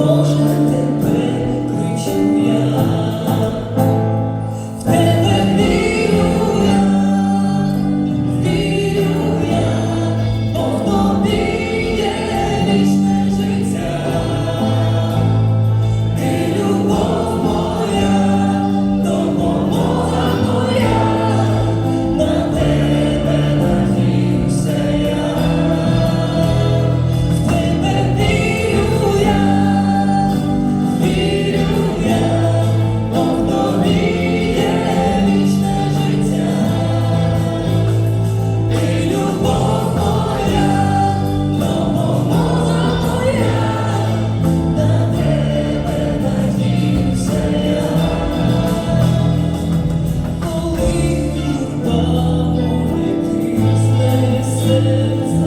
тебе кричу Deus.